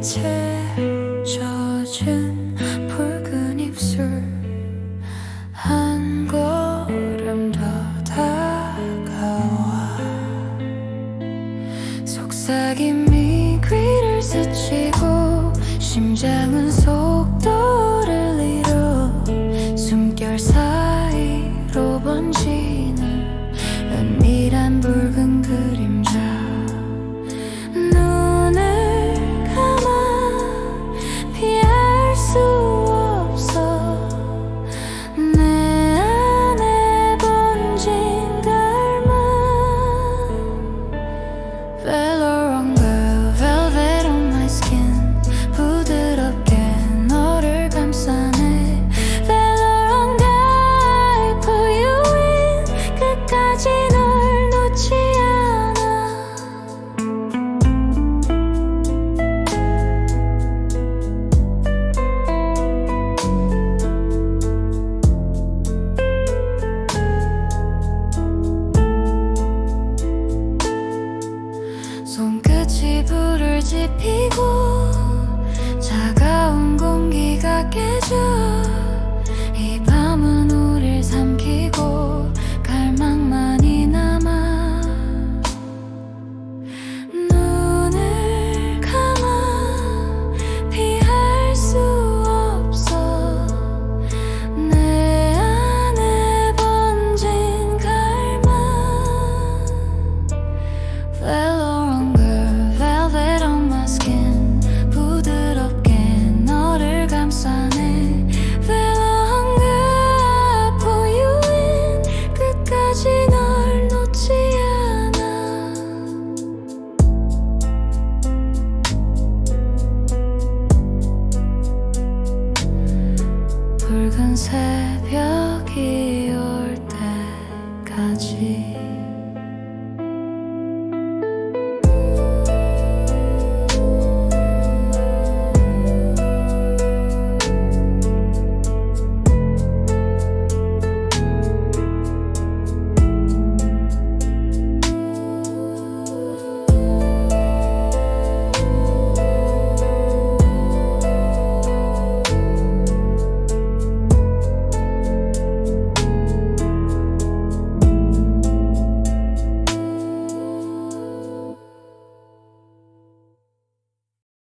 빛에 젖은 붉은 입술 한 걸음 더 다가와. 속삭임이 귀를 스치고 심장은 속도를 잃어 숨결 사이로 번지는 은밀한 붉은 그림 손끝이 불을 지피고 붉은 새벽이 올 때까지